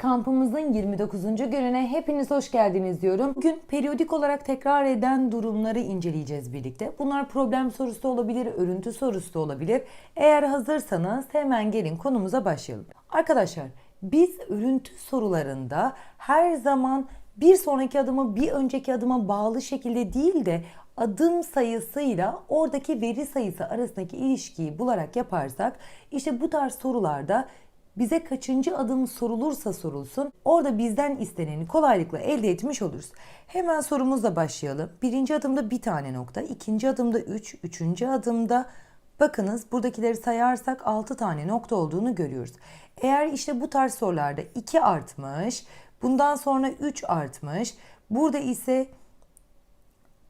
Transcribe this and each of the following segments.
Kampımızın 29. gününe hepiniz hoş geldiniz diyorum. Bugün periyodik olarak tekrar eden durumları inceleyeceğiz birlikte. Bunlar problem sorusu olabilir, örüntü sorusu olabilir. Eğer hazırsanız hemen gelin konumuza başlayalım. Arkadaşlar biz örüntü sorularında her zaman bir sonraki adımı bir önceki adıma bağlı şekilde değil de adım sayısıyla oradaki veri sayısı arasındaki ilişkiyi bularak yaparsak işte bu tarz sorularda bize kaçıncı adım sorulursa sorulsun orada bizden isteneni kolaylıkla elde etmiş oluruz. Hemen sorumuzla başlayalım. Birinci adımda bir tane nokta, ikinci adımda 3, üçüncü adımda bakınız buradakileri sayarsak 6 tane nokta olduğunu görüyoruz. Eğer işte bu tarz sorularda 2 artmış, bundan sonra 3 artmış, burada ise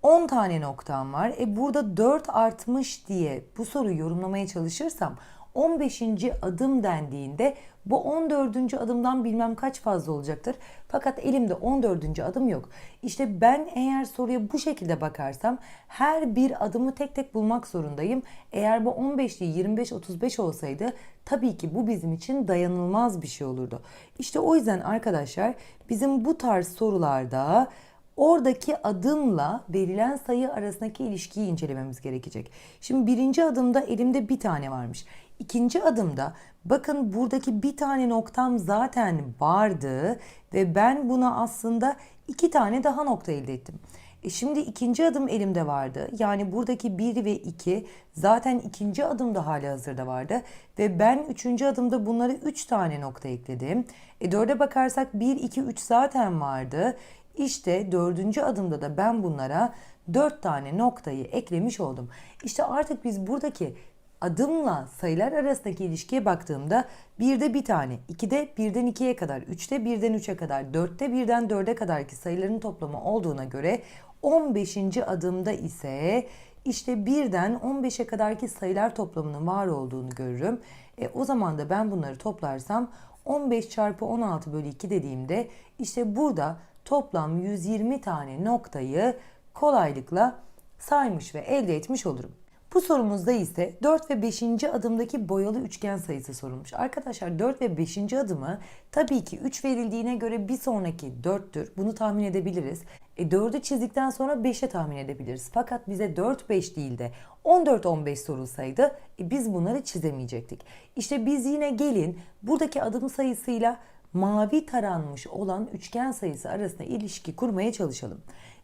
10 tane noktam var. E burada 4 artmış diye bu soruyu yorumlamaya çalışırsam 15. adım dendiğinde bu 14. adımdan bilmem kaç fazla olacaktır. Fakat elimde 14. adım yok. İşte ben eğer soruya bu şekilde bakarsam her bir adımı tek tek bulmak zorundayım. Eğer bu 15 değil 25 35 olsaydı tabii ki bu bizim için dayanılmaz bir şey olurdu. İşte o yüzden arkadaşlar bizim bu tarz sorularda oradaki adımla verilen sayı arasındaki ilişkiyi incelememiz gerekecek. Şimdi birinci adımda elimde bir tane varmış. İkinci adımda bakın buradaki bir tane noktam zaten vardı ve ben buna aslında iki tane daha nokta elde ettim. E şimdi ikinci adım elimde vardı. Yani buradaki 1 ve 2 zaten ikinci adımda hali hazırda vardı. Ve ben üçüncü adımda bunları 3 tane nokta ekledim. E 4'e bakarsak 1, 2, 3 zaten vardı. İşte dördüncü adımda da ben bunlara 4 tane noktayı eklemiş oldum. İşte artık biz buradaki adımla sayılar arasındaki ilişkiye baktığımda 1'de bir tane, 2'de 1'den 2'ye kadar, 3'te 1'den 3'e kadar, 4'te 1'den 4'e kadar ki sayıların toplamı olduğuna göre 15. adımda ise işte 1'den 15'e kadarki sayılar toplamının var olduğunu görürüm. E, o zaman da ben bunları toplarsam 15 çarpı 16 bölü 2 dediğimde işte burada toplam 120 tane noktayı kolaylıkla saymış ve elde etmiş olurum. Bu sorumuzda ise 4 ve 5. adımdaki boyalı üçgen sayısı sorulmuş. Arkadaşlar 4 ve 5. adımı tabii ki 3 verildiğine göre bir sonraki 4'tür. Bunu tahmin edebiliriz. E 4'ü çizdikten sonra 5'e tahmin edebiliriz. Fakat bize 4-5 değil de 14-15 sorulsaydı e biz bunları çizemeyecektik. İşte biz yine gelin buradaki adım sayısıyla mavi taranmış olan üçgen sayısı arasında ilişki kurmaya çalışalım.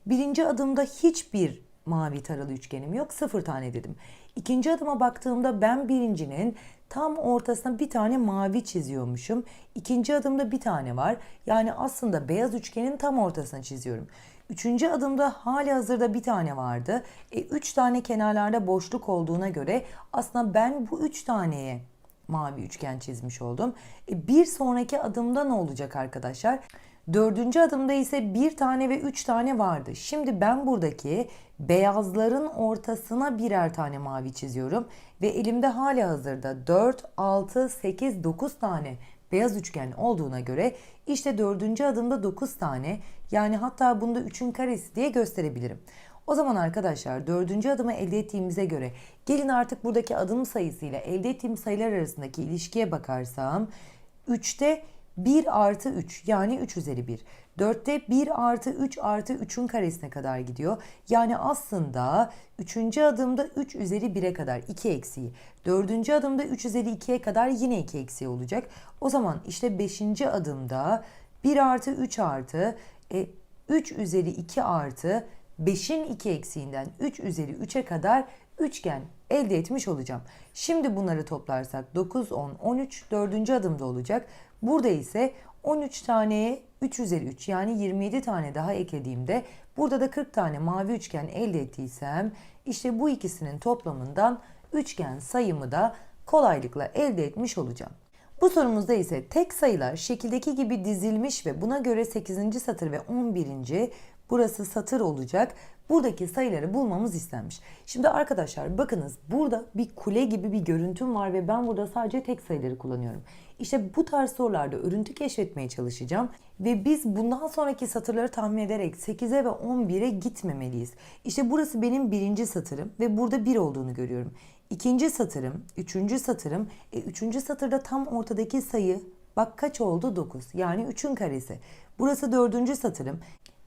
Birinci adımda hiçbir mavi taralı üçgenim yok. Sıfır tane dedim. İkinci adıma baktığımda ben birincinin tam ortasına bir tane mavi çiziyormuşum. İkinci adımda bir tane var. Yani aslında beyaz üçgenin tam ortasına çiziyorum. Üçüncü adımda hali hazırda bir tane vardı. E, üç tane kenarlarda boşluk olduğuna göre aslında ben bu üç taneye mavi üçgen çizmiş oldum. E, bir sonraki adımda ne olacak arkadaşlar? Dördüncü adımda ise bir tane ve üç tane vardı. Şimdi ben buradaki beyazların ortasına birer tane mavi çiziyorum. Ve elimde hali hazırda 4, 6, 8, 9 tane beyaz üçgen olduğuna göre işte dördüncü adımda 9 tane yani hatta bunda 3'ün karesi diye gösterebilirim. O zaman arkadaşlar dördüncü adımı elde ettiğimize göre gelin artık buradaki adım sayısıyla elde ettiğim sayılar arasındaki ilişkiye bakarsam 3'te 1 artı 3 yani 3 üzeri 1. 4'te 1 artı 3 artı 3'ün karesine kadar gidiyor. Yani aslında 3. adımda 3 üzeri 1'e kadar 2 eksiği. 4. adımda 3 üzeri 2'ye kadar yine 2 eksiği olacak. O zaman işte 5. adımda 1 artı 3 artı e, 3 üzeri 2 artı 5'in 2 eksiğinden 3 üzeri 3'e kadar üçgen elde etmiş olacağım. Şimdi bunları toplarsak 9, 10, 13 dördüncü adımda olacak. Burada ise 13 taneye 3 üzeri 3 yani 27 tane daha eklediğimde burada da 40 tane mavi üçgen elde ettiysem işte bu ikisinin toplamından üçgen sayımı da kolaylıkla elde etmiş olacağım. Bu sorumuzda ise tek sayılar şekildeki gibi dizilmiş ve buna göre 8. satır ve 11. burası satır olacak. Buradaki sayıları bulmamız istenmiş. Şimdi arkadaşlar bakınız burada bir kule gibi bir görüntüm var ve ben burada sadece tek sayıları kullanıyorum. İşte bu tarz sorularda örüntü keşfetmeye çalışacağım ve biz bundan sonraki satırları tahmin ederek 8'e ve 11'e gitmemeliyiz. İşte burası benim birinci satırım ve burada 1 olduğunu görüyorum. İkinci satırım, üçüncü satırım, e, üçüncü satırda tam ortadaki sayı Bak kaç oldu? 9. Yani 3'ün karesi. Burası dördüncü satırım.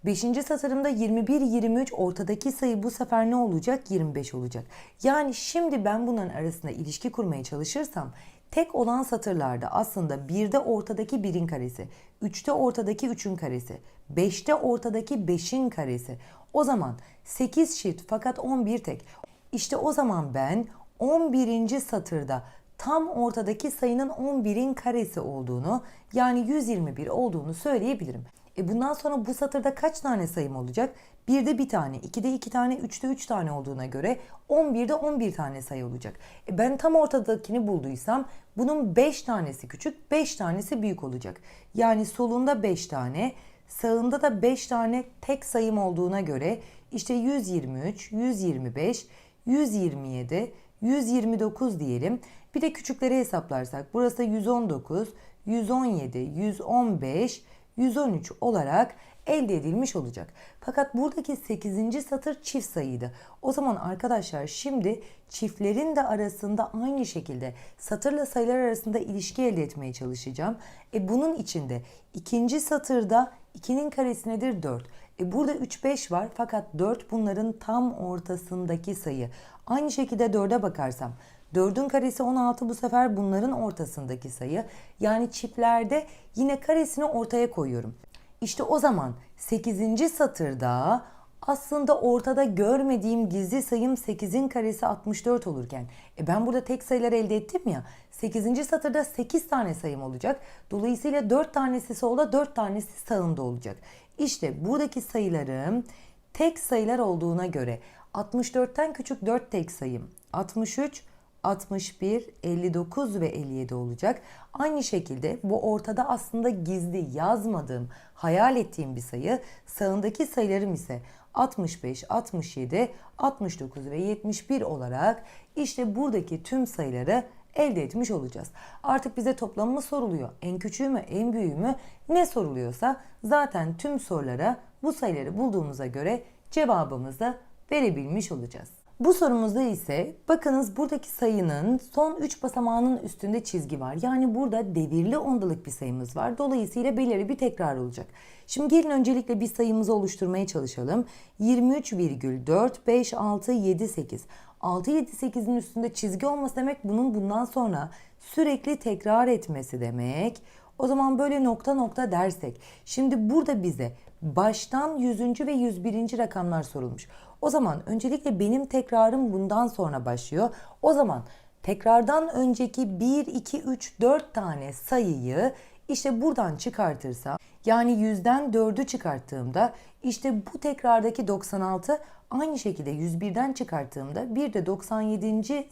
Beşinci satırımda 21, 23 ortadaki sayı bu sefer ne olacak? 25 olacak. Yani şimdi ben bunların arasında ilişki kurmaya çalışırsam tek olan satırlarda aslında 1'de ortadaki 1'in karesi, 3'te ortadaki 3'ün karesi, 5'te ortadaki 5'in karesi. O zaman 8 çift fakat 11 tek. İşte o zaman ben 11. satırda tam ortadaki sayının 11'in karesi olduğunu yani 121 olduğunu söyleyebilirim. E bundan sonra bu satırda kaç tane sayım olacak? 1'de bir tane, 2'de iki tane, 3'te 3 tane olduğuna göre 11'de 11 tane sayı olacak. E ben tam ortadakini bulduysam bunun 5 tanesi küçük, 5 tanesi büyük olacak. Yani solunda 5 tane, sağında da 5 tane tek sayım olduğuna göre işte 123, 125, 127, 129 diyelim. Bir de küçükleri hesaplarsak burası 119, 117, 115, 113 olarak elde edilmiş olacak. Fakat buradaki 8. satır çift sayıydı. O zaman arkadaşlar şimdi çiftlerin de arasında aynı şekilde satırla sayılar arasında ilişki elde etmeye çalışacağım. E bunun içinde ikinci satırda 2'nin karesi nedir? 4. E burada 3, 5 var fakat 4 bunların tam ortasındaki sayı. Aynı şekilde 4'e bakarsam 4'ün karesi 16 bu sefer bunların ortasındaki sayı. Yani çiftlerde yine karesini ortaya koyuyorum. İşte o zaman 8. satırda aslında ortada görmediğim gizli sayım 8'in karesi 64 olurken e ben burada tek sayılar elde ettim ya 8. satırda 8 tane sayım olacak. Dolayısıyla 4 tanesi solda 4 tanesi sağında olacak. İşte buradaki sayılarım tek sayılar olduğuna göre 64'ten küçük 4 tek sayım 63, 61, 59 ve 57 olacak. Aynı şekilde bu ortada aslında gizli yazmadığım, hayal ettiğim bir sayı. Sağındaki sayılarım ise 65, 67, 69 ve 71 olarak işte buradaki tüm sayıları elde etmiş olacağız. Artık bize toplamı mı soruluyor? En küçüğü mü, en büyüğü mü? Ne soruluyorsa zaten tüm sorulara bu sayıları bulduğumuza göre cevabımızı verebilmiş olacağız. Bu sorumuzda ise bakınız buradaki sayının son 3 basamağının üstünde çizgi var. Yani burada devirli ondalık bir sayımız var. Dolayısıyla belirli bir tekrar olacak. Şimdi gelin öncelikle bir sayımızı oluşturmaya çalışalım. 23,45678. 6, 7, 8'in üstünde çizgi olması demek bunun bundan sonra sürekli tekrar etmesi demek. O zaman böyle nokta nokta dersek. Şimdi burada bize baştan 100. ve 101. rakamlar sorulmuş. O zaman öncelikle benim tekrarım bundan sonra başlıyor. O zaman tekrardan önceki 1, 2, 3, 4 tane sayıyı işte buradan çıkartırsam yani 100'den 4'ü çıkarttığımda işte bu tekrardaki 96 aynı şekilde 101'den çıkarttığımda bir de 97.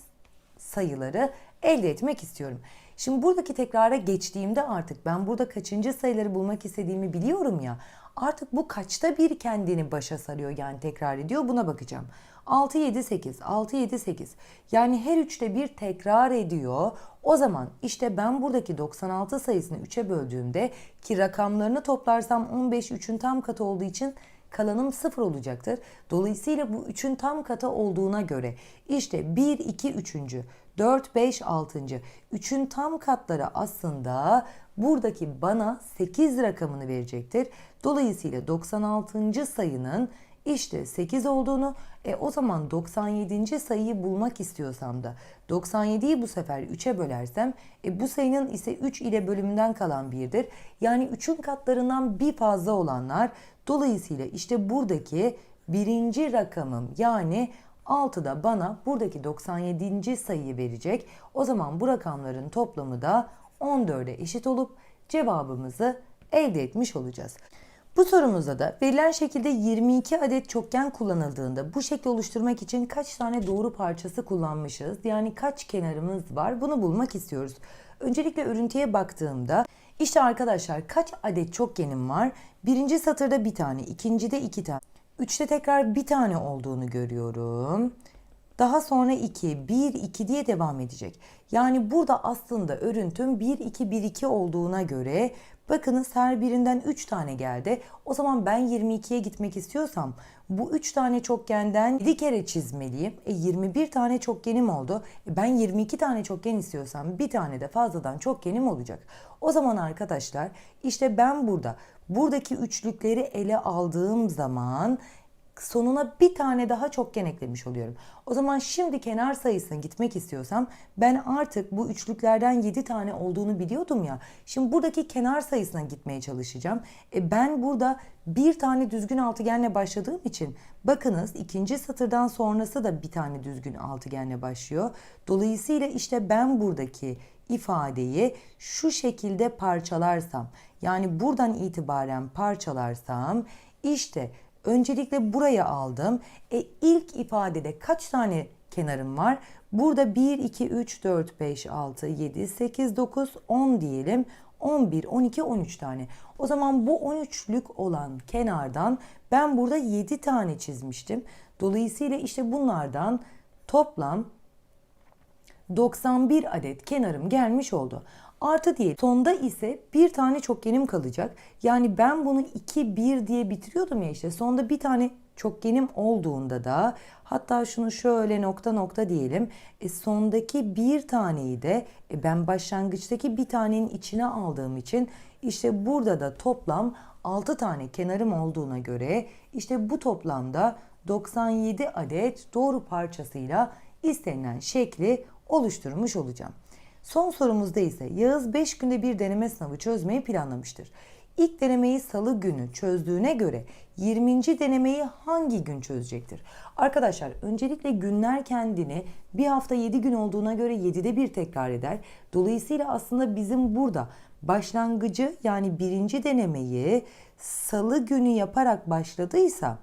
sayıları elde etmek istiyorum. Şimdi buradaki tekrara geçtiğimde artık ben burada kaçıncı sayıları bulmak istediğimi biliyorum ya. Artık bu kaçta bir kendini başa sarıyor yani tekrar ediyor buna bakacağım. 6, 7, 8, 6, 7, 8. Yani her üçte bir tekrar ediyor. O zaman işte ben buradaki 96 sayısını 3'e böldüğümde ki rakamlarını toplarsam 15 3'ün tam katı olduğu için kalanım 0 olacaktır. Dolayısıyla bu 3'ün tam katı olduğuna göre işte 1, 2, 3. 4, 5, 6. 3'ün tam katları aslında buradaki bana 8 rakamını verecektir. Dolayısıyla 96. sayının işte 8 olduğunu e, o zaman 97. sayıyı bulmak istiyorsam da 97'yi bu sefer 3'e bölersem e, bu sayının ise 3 ile bölümünden kalan birdir. Yani 3'ün katlarından bir fazla olanlar dolayısıyla işte buradaki birinci rakamım yani 6 da bana buradaki 97. sayıyı verecek. O zaman bu rakamların toplamı da 14'e eşit olup cevabımızı elde etmiş olacağız. Bu sorumuzda da verilen şekilde 22 adet çokgen kullanıldığında bu şekli oluşturmak için kaç tane doğru parçası kullanmışız? Yani kaç kenarımız var? Bunu bulmak istiyoruz. Öncelikle örüntüye baktığımda işte arkadaşlar kaç adet çokgenim var? Birinci satırda bir tane, ikincide iki tane. Üçte tekrar bir tane olduğunu görüyorum. Daha sonra 2, 1, 2 diye devam edecek. Yani burada aslında örüntüm 1, 2, 1, 2 olduğuna göre bakınız her birinden 3 tane geldi. O zaman ben 22'ye gitmek istiyorsam bu 3 tane çokgenden 7 kere çizmeliyim. E 21 tane çokgenim oldu. E ben 22 tane çokgen istiyorsam bir tane de fazladan çokgenim olacak. O zaman arkadaşlar işte ben burada buradaki üçlükleri ele aldığım zaman sonuna bir tane daha çokgen eklemiş oluyorum. O zaman şimdi kenar sayısına gitmek istiyorsam ben artık bu üçlüklerden 7 tane olduğunu biliyordum ya. Şimdi buradaki kenar sayısına gitmeye çalışacağım. E ben burada bir tane düzgün altıgenle başladığım için bakınız ikinci satırdan sonrası da bir tane düzgün altıgenle başlıyor. Dolayısıyla işte ben buradaki ifadeyi şu şekilde parçalarsam yani buradan itibaren parçalarsam işte Öncelikle buraya aldım. E ilk ifadede kaç tane kenarım var? Burada 1, 2, 3, 4, 5, 6, 7, 8, 9, 10 diyelim. 11, 12, 13 tane. O zaman bu 13'lük olan kenardan ben burada 7 tane çizmiştim. Dolayısıyla işte bunlardan toplam 91 adet kenarım gelmiş oldu. Artı diye sonda ise bir tane çokgenim kalacak. Yani ben bunu 2 1 diye bitiriyordum ya işte. Sonda bir tane çokgenim olduğunda da hatta şunu şöyle nokta nokta diyelim. E sondaki bir taneyi de e ben başlangıçtaki bir tanenin içine aldığım için işte burada da toplam 6 tane kenarım olduğuna göre işte bu toplamda 97 adet doğru parçasıyla istenilen şekli oluşturmuş olacağım. Son sorumuzda ise Yağız 5 günde bir deneme sınavı çözmeyi planlamıştır. İlk denemeyi salı günü çözdüğüne göre 20. denemeyi hangi gün çözecektir? Arkadaşlar öncelikle günler kendini bir hafta 7 gün olduğuna göre 7'de bir tekrar eder. Dolayısıyla aslında bizim burada başlangıcı yani birinci denemeyi salı günü yaparak başladıysa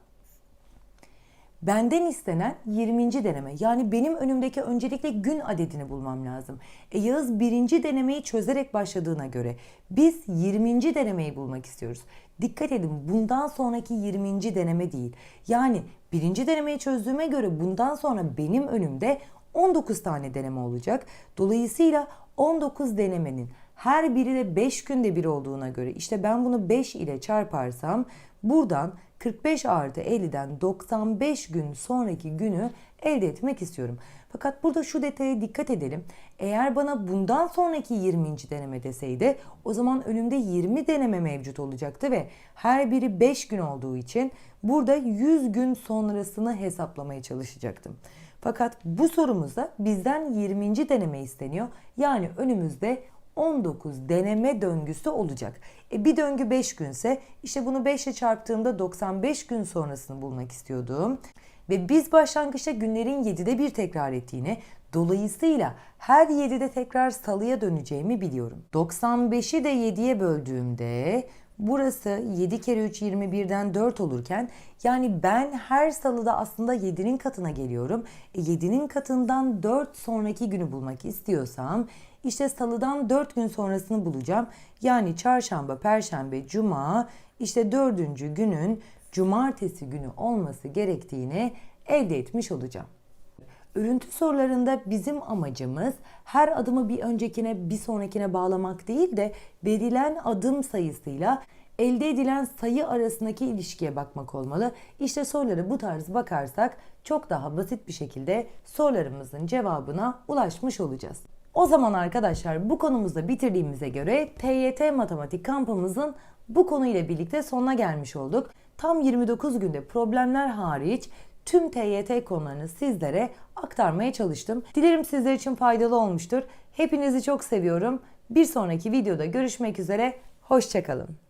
Benden istenen 20. deneme. Yani benim önümdeki öncelikle gün adedini bulmam lazım. E Yağız birinci denemeyi çözerek başladığına göre biz 20. denemeyi bulmak istiyoruz. Dikkat edin bundan sonraki 20. deneme değil. Yani birinci denemeyi çözdüğüme göre bundan sonra benim önümde 19 tane deneme olacak. Dolayısıyla 19 denemenin her biri de 5 günde bir olduğuna göre işte ben bunu 5 ile çarparsam buradan 45 artı 50'den 95 gün sonraki günü elde etmek istiyorum. Fakat burada şu detaya dikkat edelim. Eğer bana bundan sonraki 20. deneme deseydi o zaman önümde 20 deneme mevcut olacaktı ve her biri 5 gün olduğu için burada 100 gün sonrasını hesaplamaya çalışacaktım. Fakat bu sorumuzda bizden 20. deneme isteniyor. Yani önümüzde 19 deneme döngüsü olacak. E bir döngü 5 günse işte bunu 5 ile çarptığımda 95 gün sonrasını bulmak istiyordum. Ve biz başlangıçta günlerin 7'de bir tekrar ettiğini, dolayısıyla her 7'de tekrar salıya döneceğimi biliyorum. 95'i de 7'ye böldüğümde Burası 7 kere 3 21'den 4 olurken yani ben her salıda aslında 7'nin katına geliyorum. E 7'nin katından 4 sonraki günü bulmak istiyorsam işte salıdan 4 gün sonrasını bulacağım. Yani çarşamba, perşembe, cuma işte dördüncü günün cumartesi günü olması gerektiğini elde etmiş olacağım. Örüntü sorularında bizim amacımız her adımı bir öncekine bir sonrakine bağlamak değil de verilen adım sayısıyla elde edilen sayı arasındaki ilişkiye bakmak olmalı. İşte soruları bu tarz bakarsak çok daha basit bir şekilde sorularımızın cevabına ulaşmış olacağız. O zaman arkadaşlar bu konumuzda bitirdiğimize göre TYT Matematik kampımızın bu konuyla birlikte sonuna gelmiş olduk. Tam 29 günde problemler hariç tüm TYT konularını sizlere aktarmaya çalıştım. Dilerim sizler için faydalı olmuştur. Hepinizi çok seviyorum. Bir sonraki videoda görüşmek üzere. Hoşçakalın.